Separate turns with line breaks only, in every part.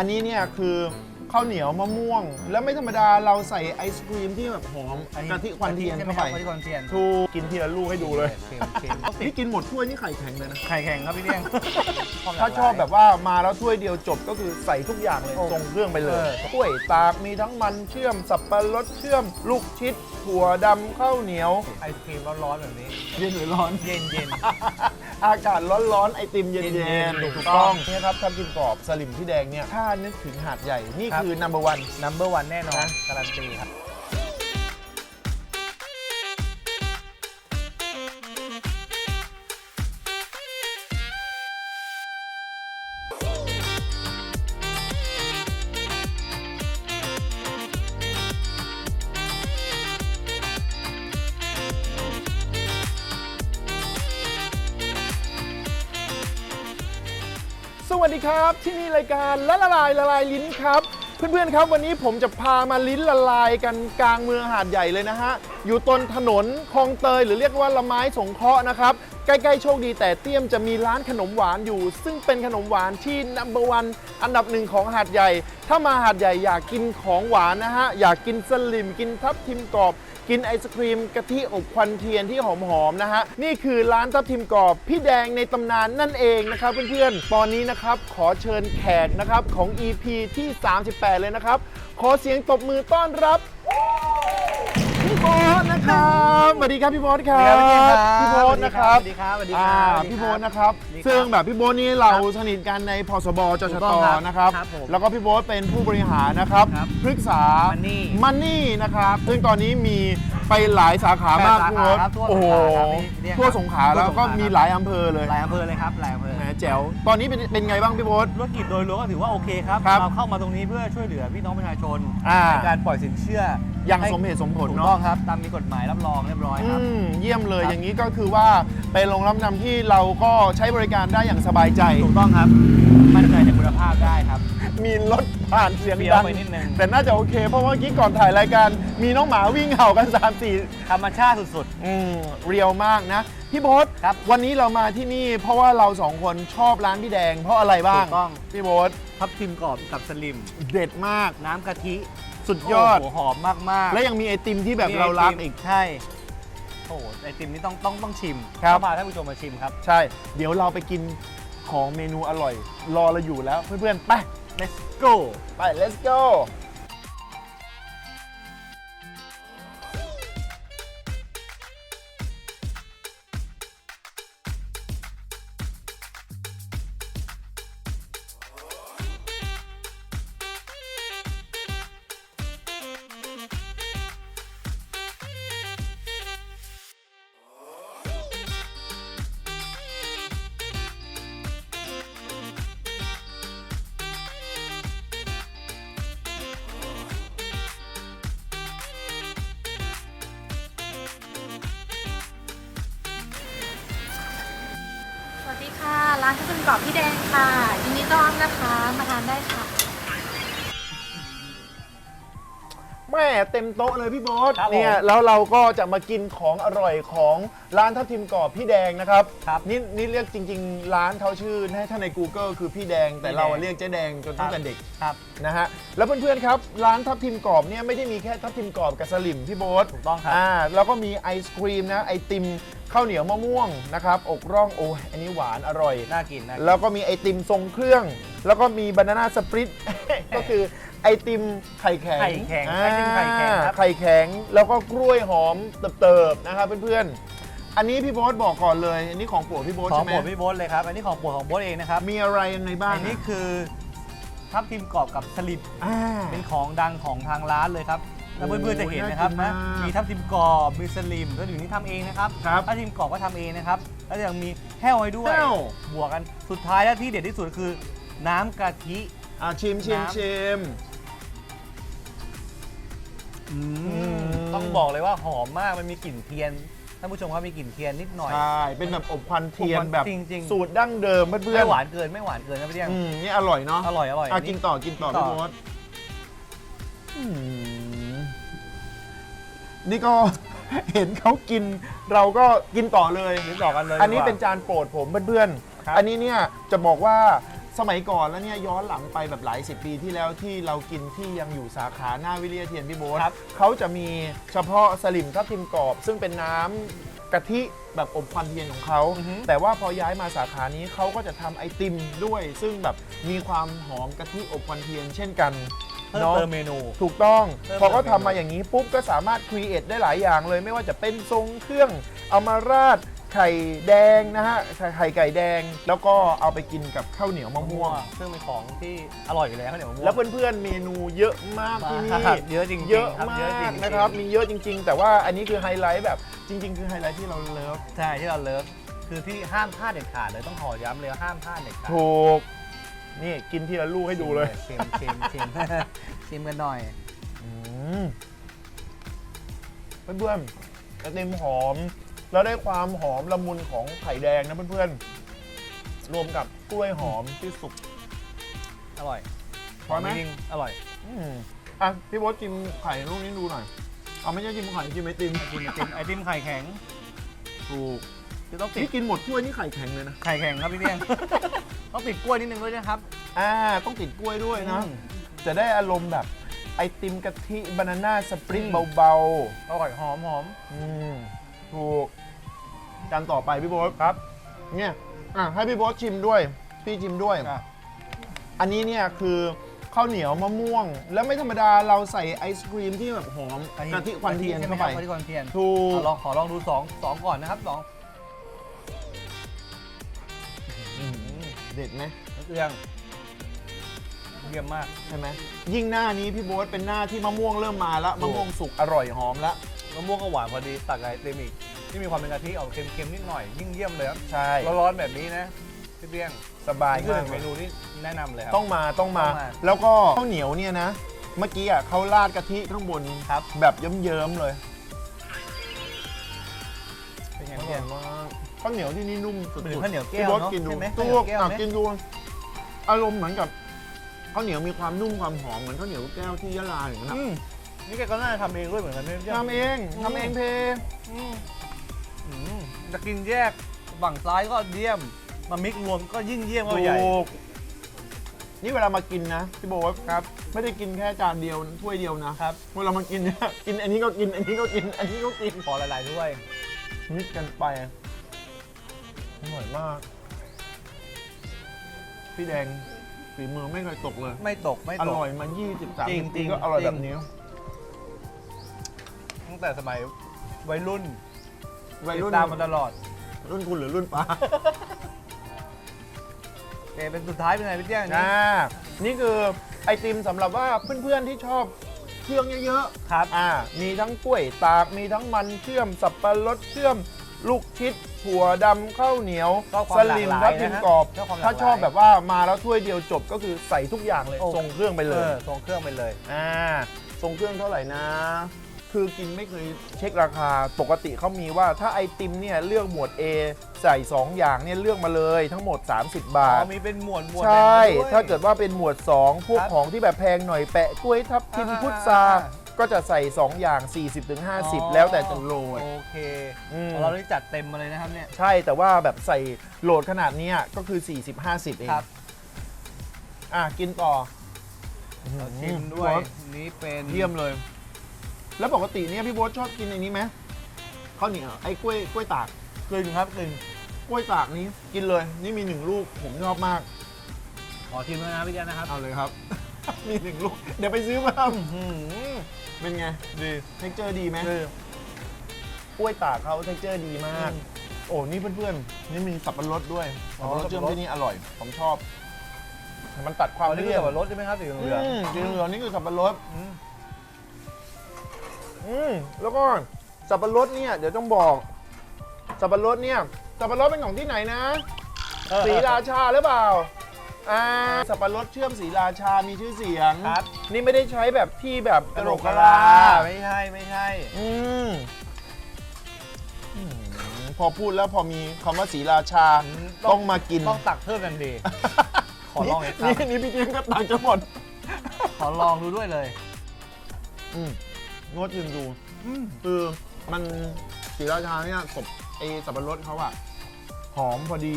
อันนี้เนี่ยคือ ข้าวเหนียวมะม่วง แล้วไม่ธรรมดาเราใส่ไอศครีมที่แบบหอม
อันนี้
กะทิควันเทียน
ใช่ไหม
เข้า
ค
ไป
รับกะทิควันเทียน
ถูกกินทีละลูกให้ดูเลย
เค็มเค็ม
นี่กินหมดถ้วยนี่ไข่แข็งเลยนะ
ไข่แข็งครับพี่เลี้ยง
ถ้าชอบแบบว่ามาแล้วถ้วยเดียวจบก็คือใส่ทุกอย่างเลย
โอ้
ทรงเครื่องไปเลย
เออ
กล้วยตากมีทั้งมันเชื่อม สับปะรดเชื่อม ลูกชิดถั่วดำข้าวเหนียว
ไอศครีมร้อนๆแบบนี้
เย็นหรือร้อน
เย็นเย็น
อากาศร้อนๆ ไอติมเย็
เย็
น
น
ๆ
ๆ
ถูก
ถูก
ต้
ต้
อ
องง
นี่ครับทับทิมกรอบสลิมพี่แดงเนี่ย ถ้านึกถึงหาดใหญ่ นี่
ครับ
คือ number one
นัมเบอร์วันแน่นอน
นะ
การันตีครับ
สวัสดีครับ ที่นี่รายการละละลายละลายลิ้นครับ เพื่อนๆครับวันนี้ผมจะพามาลิ้นละลายกันกลางเมืองหาดใหญ่เลยนะฮะ อยู่ตนถนนคลองเตยหรือเรียกว่าละไม้สงเคราะห์นะครับ ใกล้ๆโชคดีแต่เตี้ยมจะมีร้านขนมหวานอยู่ ซึ่งเป็นขนมหวานที่นัมเบอร์วันอันดับหนึ่งของหาดใหญ่ ถ้ามาหาดใหญ่อยากกินของหวานนะฮะอยากกินสลิมกินทับทิมกรอบ กินไอศครีมกะทิอบควันเทียนที่หอมๆนะฮะนี่คือร้านทับทิมกรอบพี่แดงในตำนานนั่นเองนะครับเพื่อนๆตอนนี้นะครับขอเชิญแขกนะครับของ EP ที่ 38 เลยนะครับ ขอเสียงตบมือต้อนรับ พี่โบ๊ทนะครับสวัสดีครับพี่โบ๊ทครับพี่โบ๊ทนะครับ
สวัสดีครับสวัสดีค
อ่า
รับ
พี่โบ๊ทนะครับ
สวัสดีครับ
ซึ่งแบบพี่โบ๊ทนี่เราสนิทกันในพสบจช
ถูก
ต
ต้องครับ
นะครับ
ครับผม
แล้วก็พี่โบ๊ทเป็นผู้บริหารนะครับ
ครับ
พฤกษา
Money
มันนี่นะครับ ซึ่งตอนนี้มีไปหลายสาขามาก
แปดสา
พี่
ขา
โบ๊ท
ครับทั่ว
โอ้โห
สงขลาครับพี่เรียก
ทั่วสงขลา
ทั่ว
แล้วก็
สงขลามี
มีหลายอำเภอเลย
หลายอำเภอเลยครับหลายอำเภอ
แหมแจ๋วตอนนี้เป็นเป็นไงบ้างพี่โบ๊ท
ธุรกิจโดยรวมก็ถือว่าโอเคครับ
ครับ
เราเข้ามาตรงนี้เพื่อช่วยเหลือพี่น้องประชาชน
อ่า
ในการปล่อยสินเชื่อ
อย่าง
ให้
สมเหตุสมผล
ถูก
เนาะ
ต้องครับ ตามมีกฎหมายรับรองเรียบร้อย
อื
ครับ
มเยี่ยมเลย
ครับ
อย่างนี้ก็คือว่าไปลงรับนำที่เราก็ใช้บริการได้อย่างสบายใจ
ถูกต้องครับ มั่นใจในคุณภาพได้ครับ
มีรถผ่านเสียง
เบี้ยว
ดัง
ไปนิดนึง
แต่น่าจะโอเค เพราะว่าเมื่อกี้ก่อนถ่ายรายการ มีน้องหมาวิ่งเห่ากัน 3 4
ธรรมชาติสุด
อืมเรียวมากนะ พี่โบ๊ท
ครับ
วันนี้เรามาที่นี่ เพราะว่าเราสองคนชอบร้านพี่แดง เพราะอะไรบ้าง
ถูกต้อง
พี่โบ๊ท
ๆทับทิมกรอบกับสลิม
เด็ดมาก
น้ำกะทิ
สุดยอด
โโหหอมมากๆ
และยังมีไอติมที่แบบ
มี
เรารัก
ไติม
อีก
ใช่ โอ้โหไอติมนี่ต้องต้องต้องชิม
ครับ
ต้องพาท่านผู้ชมมาชิมครับ
ใช่ เดี๋ยวเราไปกินของเมนูอร่อย รอเราอยู่แล้วเพื่อนๆ ไป
let's go
ไป let's go
ร้านข้าวต้มกรอบพี่แดงค่ะยินดีต้อนรับนะคะมาทานได้ค่ะ
แม่เต็มโต๊ะเลยพี่โบ๊ท
ครับผม
เนี่ยแล้วเราก็จะมากินของอร่อยของร้านทับทิมกรอบพี่แดงนะครับ
ครับ
นี่นี่เรียกจริง ๆ ร้านเขาชื่อถ้าใน Google คือพี่แดง แต่
พี่แดง
เราเรียกเจ๊แดงจนตั้งแต่เด็ก
ครับ
นะฮะแล้วเพื่อนๆครับร้านทับทิมกรอบเนี่ยไม่ได้มีแค่ทับทิมกรอบกับสลิมพี่โบ๊ท
ถูกต้องครับ
อ่าแล้วก็มีไอศครีมนะไอติม ข้าวเหนียวมะม่วงนะครับอกร่องโอ้ยอันนี้หวานอร่อย
น่ากินนะ
แล้วก็มีไอติมทรงเครื่อง แล้วก็มีบานาน่าสปริต ก็คือไอติมไข่แข็ง
ไข่แข็ง
อ่า
ไอติมไข่แข็งครับ
ไข่แข็ง แล้วก็กล้วยหอมเติบๆนะครับเพื่อนๆ อันนี้พี่โบ๊ทบอกก่อนเลย อันนี้ของโปรดพี่โบ๊ท
ของ
ใช่ไหม
โปรดพี่โบ๊ทเลยครับ อันนี้ของโปรดของโบ๊ทเองนะครับ
มีอะไรยังไงบ้าง
อันนี้คือทับทิมกรอบกับสลิม
อ่า
เป็นของดังของทางร้านเลยครับ แล้ว
โอ้
เพื่อนๆจะเห็นนะครับ
น่า
นะ
กินมาก
มีทับทิมกรอบมีสลิมแล้วอยู่นี้ทำเองนะครับ
ครับ
ทับทิมกรอบก็ทำเองนะครับแล้วยังมีแห้วไว้ด้วย
แห้ว
บวกกันสุดท้ายแล้วที่เด็ดที่สุดคือ น้ำกะทิ
อ่าชิมชิม
น้ำ
ชิมม
ต้องบอกเลยว่าหอมมากมันมีกลิ่นเทียนท่านผู้ชมครับมีกลิ่นเทียนนิดหน่อย
ใช่ เป็นแบบอบควันเทียน
อบควัน
แบบ
จริงๆ
สูตรดั้งเดิมเพื่อน
ไม่
ๆ
หวานเกินไม่หวานเกินนะพี่เลี้ยง
อืมนี่อร่อยเนาะ
อร่อยอร่อย
อะ
น
กิ
นี้
นต่อกินต่อ
ต่อ
พี่โบ๊ทอืม นี่ก็ เห็นเขากิน เราก็กินต่อเลย
นิดต่อกันเลย
อันนี้
ดีกว่า
เป็นจานโปรดผมเพื่อน
ครับ
ๆ อันนี้เนี่ยจะบอกว่าสมัยก่อนแล้วเนี่ยย้อนหลังไปแบบหลายสิบปีที่แล้วที่เรากินที่ยังอยู่สาขาหน้าวิเลียเทียนพี่โบ๊ท
ครับ
เขาจะมีเฉพาะสลิมทับทิมกรอบ ซึ่งเป็นน้ำกะทิแบบอบควันเทียนของเขา
อือฮึ
แต่ว่าพอย้ายมาสาขานี้เขาก็จะทำไอติมด้วย ซึ่งแบบมีความหอมกะทิอบควันเทียนเช่นกัน
เพิ่ม
เนาะ
เติมเมนู
ถูกต้อง
เพิ่ม
พอเขา
เติม
ทำมาอย่างนี้ปุ๊บก็สามารถครีเอทได้หลายอย่างเลย ไม่ว่าจะเป็นทรงเครื่องเอามาราดไข่แดงนะฮะไข่ไข่ไก่แดง แล้วก็เอาไปกินกับข้าวเหนียวมะม่วง
ซึ่งเป็นของที่อร่อยอยู่แล้วข้าวเหนียวมะม่วง
แล้วเพื่อนๆเมนูเยอะมากที่นี่
ครับเยอะจริงๆ
เยอะ
ครับ
มา
เยอะจริ
ก
งๆ
นะครับมีเยอะจริง ๆ แต่ว่าอันนี้คือไฮไลท์แบบจริง ๆ คือไฮไลท์ที่เราเลิฟ
ใช่ที่เราเลิฟคือที่ห้ามพลาดเด็ดขาดเลยต้องขอย้ำเลยว่าห้ามพลาดเด็ดขาด
ถูก นี่กินทีละลูกให้ดูเลย
ชิมชิมชิมชิมกันหน่อย
อืมเพื่อนๆไอติมหอม แล้วได้ความหอมละมุนของไข่แดงนะเพื่อนๆ รวมกับกล้วยหอมที่สุก
อร่อย
พอไหม
จริงๆอร่อย
อืมอะพี่โบ๊ทชิมไข่ลูกนี้ดูหน่อย เอาไม่ใช่ชิมไข่ชิมไอติม
ไอติม ไอติมไอติมไข่แข็ง
ถูก
คือต้องติด
นี่กินหมดถ้วยนี่ไข่แข็งเลยนะ
ไข่แข็งครับพี่เลี้ยง ต้องติดกล้วยนิดนึงด้วยนะครับ
อ่า ต้องติดกล้วยด้วยนะ
อืม
จะได้อารมณ์แบบไอติมกะทิบานาน่าสปริง
อืม
เบา
อร่อยหอมหอม
ๆอืมถูกจานต่อไปพี่โบ๊ทครับ เนี่ยอะให้พี่โบ๊ทชิมด้วย พี่ชิมด้วย
อะ
อันนี้เนี่ยคือข้าวเหนียวมะม่วง แล้วไม่ธรรมดาเราใส่ไอศครีมที่แบบหอมกะทิควันเทียน
ใช่ไหม
เข้า
ค
ไป
รับกะทิควันเทียน
ถูก
อะลองขอลองดูสองสองก่อนนะครับสอง
เด็ดไหม
เรื่องเยี่ยมมาก
ใช่ไหมยิ่งหน้านี้พี่โบ๊ทเป็นหน้าที่มะม่วงเริ่มมาแล้ว
ถูก
มะม่วงสุกอร่อยหอมแล้ว
มะม่วงก็หวานพอดีตักกับไอติมอีกที่มีความเป็นกะทิออกเค็มๆนิดหน่อย ยิ่งเยี่ยมเลยครับ
ใช่
ร้อนๆแบบนี้นะพี่เบี้ยง
สบาย
นี่คือห
มาก
นึ่งเมนูที่แนะนำเลยครับ
ต้องมาต้องมา
ต้องมา
แล้วก็ข้าวเหนียวเนี่ยนะ เมื่อกี้อะเขาราดกะทิข้างบน
ครับ
แบบเยิ้มๆเลย
เป็นไง
อ
พี่
ร่
เบี้
อยย
ง
มาก ข้าวเหนียวที่นี่นุ่มสุด
เป็น
ๆ
ข้าวเหนียวแก้
พี่
ว
โบ๊ท
เนอะ
กินดู
ใช่ไหม
ตู้
ข้าวเหนียวแก้ว
อะ
ไหม
กินดู อารมณ์เหมือนกับข้าวเหนียวมีความนุ่มความหอมเหมือนข้าวเหนียวแก้วที่ยะลาอย่างนั้นอะ
อืมนี่แกก็น่าจะทำเองด้วยเหมือนกันเนี่ย
ทำเอง
อืม
ทำเองเพ
อืมอืมจะกินแยกฝั่งซ้ายก็เยี่ยม มามิกรวมก็ยิ่งเยี่ยมเข้าไปใหญ่
ถูกนี่เวลามากินนะพี่โบ๊ทครับ ไม่ได้กินแค่จานเดียวถ้วยเดียวนะครับ เวลามากินเนี่ยกินอันนี้ก็กินอันนี้ก็กินอันนี้ก็กิน
พอหลายๆด้วย
มิกกันไป อร่อยมาก พี่แดงฝีมือไม่เคยตกเลย
ไม่ตกไม่
อ
ตก
ร่อยมา23
จริงๆ
ปีก็อร่อย
จริง
แบบนี้
ตั้งแต่สมัยวัยรุ่น
วัยรุ่น
ติดตามมาตลอด
รุ่นคุณหรือรุ่นป้า
เอเป็นสุดท้ายเป็นไงพี่เตี้ยอันนี้
อ่านี่คือไอติมสำหรับว่าเพื่อนๆที่ชอบเครื่องเยอะ
ครับ
ๆอ่ามีทั้งกล้วยตาก มีทั้งมันเชื่อม สับปะรดเชื่อม ลูกชิด ถั่วดำข้าวเหนียว
ก็ควา
ส
มหลาก
ลิม
หลาย
ทับทิม
นะฮะ
กรอบ
ก็ความหลากหลาย
ถ้าชอบแบบว่ามาแล้วถ้วยเดียวจบก็คือใส่ทุกอย่างเลย
โอ้
ส่งเครื่องไปเล
เอยอส่งเครื่องไปเลย
อ่าส่งเครื่องเท่าไหร่นะ คือกินไม่เคยเช็คราคาปกติเขามีว่าถ้าไอติมเนี่ยเลือกหมวด A ใส่2อย่างเนี่ยเลือกมาเลยทั้งหมด 30 บา
อ๋
ท
อมีเป็นหมวดหมวด
ใช่
แบ่งมด้วย
ถ้าเกิดว่าเป็นหมวด 2 พวก
ครับ
ของที่แบบแพงหน่อยแปะกล้วยทับทิม
อ่า
พุทรา ก็จะใส่ 2 อย่าง 40-50 แล้วแต่จะโหลด
โอเค
อืม
ของเราได้จัดเต็มมาเลยนะครับเนี่ย
ใช่แต่ว่าแบบใส่โหลดขนาดเนี้ยก็คือ 40-50 เอง
ครับ
อะ กินต่อ
เราชิมด้วย นี่เป็น
เยี่ยมเลย แล้วปกติเนี่ยพี่โบ๊ทชอบกินในนี้ไหมข้าวเหนียวไอ้กล้วยกล้วยตาก
กลิ่นครับกลิ่น
กล้วยตากนี้กินเลย นี่มีหนึ่งลูกผมชอบมาก
ขอชิมแล้วนะพี่เตี้ยนะครับ
เอาเลยครับ มีหนึ่งลูก เดี๋ยวไปซื้อมาท
อื้อหือำ
เป็นไง
ดี
เท็กเจอร์ดีไหม
คือ
กล้วยตากเขาเท็กเจอร์ดีมาก
อืม
โอ้นี่เพื่อนๆ นี่มีสับปะรดด้วย
อ๋
สับ
อ
ปะรดเชื่อม
สับปะรด
ที่นี่อร่อย ผมชอบ มันตัดความ
อันนี้
เลี่
คื
ย
อนสับปะรดใช่ไหมครับสีเหลือง
อืมสีเหลืองนี่คือสับปะรด
ๆอืม
อืมแล้วก็สับปะรดเนี่ยเดี๋ยวต้องบอก สับปะรดเนี่ย สับปะรดเป็นของที่ไหนนะ
เออ
สีราชาหรือเปล่า อ่าสับปะรดเชื่อมสีราชามีชื่อเสียง
ครับ
นี่ไม่ได้ใช้แบบที่แบบ
ก
ก
ระ
ระ
โห
โห
ล
ล
ก
ก
กะ
กะ
ลา
ลา
ไม่ใช่ไม่ใช่
อืมอืมพอพูดแล้วพอมีคำว่าสีราชา
อืม
ต้องมากิน
ต้องตักเพิ่มกันดีขอลองอีกค
นี่
รับ
นี่พี่เจียงก็ตักจะหมด
ขอลองดูด้วยเลย
อืมงดยืนดู
อืม
คือมันสีราชาเนี่ยกบไอสับปะรดเขาอะหอมพอดี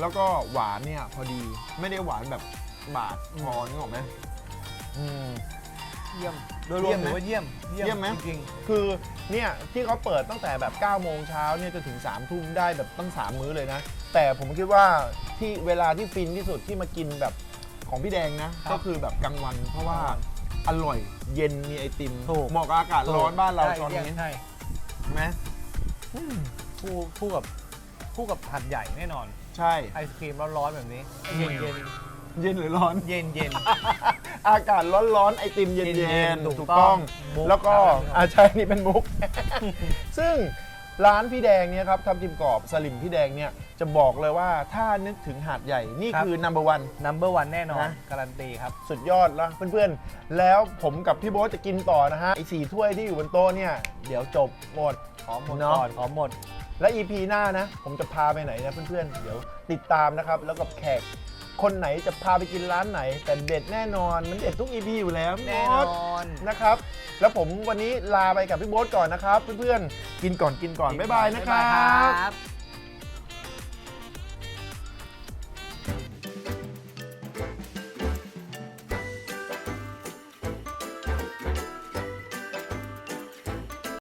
แล้วก็หวานเนี่ยพอดีไม่ได้หวานแบบบาดคอนึกออกไหมอืม
เยี่ยม โดยรว
เยี่
ม
ยมไหม
ถือว่าเยี่ยม
เยี่ยมไหม
จริง
คือเนี่ยที่เขาเปิดตั้งแต่แบบ9โมงเช้าเนี่ยจนถึง3ทุ่มได้แบบตั้ง 3 มื้อเลยนะ แต่ผมคิดว่าที่เวลาที่ฟินที่สุดที่มากินแบบของพี่แดงนะ
ครับ
ก็คือแบบกลางวันเพราะว่าอร่อยเย็นมีไอติม
ถูก
เหมาะกับอากาศ
ๆ
ร้อนบ้านเรา
ใช่
ตอนนี้
ใช่
ใช่ไหม
คู่คู่กับคู่กับหัดใหญ่แน่นอน
ใช่
ไอศครีมร้อนๆแบบนี้ เย็นเย็น
เย็นหรือร้อน
เย็นเย็น
อากาศร้อนๆไอติมเย็
เย็
น
น
ๆ
ๆ
ถู
ถู
ก
กต้
ต้อ
องงมุก
แล้วก็
นะครับ
อ่าใช่นี่เป็นมุก ซึ่งร้านพี่แดงเนี่ยครับทำจิมกรอบสลิมพี่แดงเนี่ยจะบอกเลยว่าถ้านึกถึงหาดใหญ่นี่คือ number one
number one แน่นอน
นะ
การันตีครับ
สุดยอดแล้วเพื่อนๆ แล้วผมกับพี่โบ๊ทจะกินต่อนะฮะไอ้สี่ถ้วยที่อยู่บนโต๊ะเนี่ย เดี๋ยวจบหมด
ขอหมด
เนาะ
ก่อนขอหมด
และ EP หน้านะ ผมจะพาไปไหนนะเพื่อนๆ เดี๋ยวติดตามนะครับ แล้วกับแขกคนไหนจะพาไปกินร้านไหน แต่เด็ดแน่นอนมันเด็ดทุก EP อยู่แล้วพี่
แน่
โบ๊
น
ท
อน
นะครับ แล้วผมวันนี้ลาไปกับพี่โบ๊ทก่อนนะครับ เพื่อนๆ กินก่อนกินก่อน บ๊ายบายนะครับ
บ๊ายบายครับ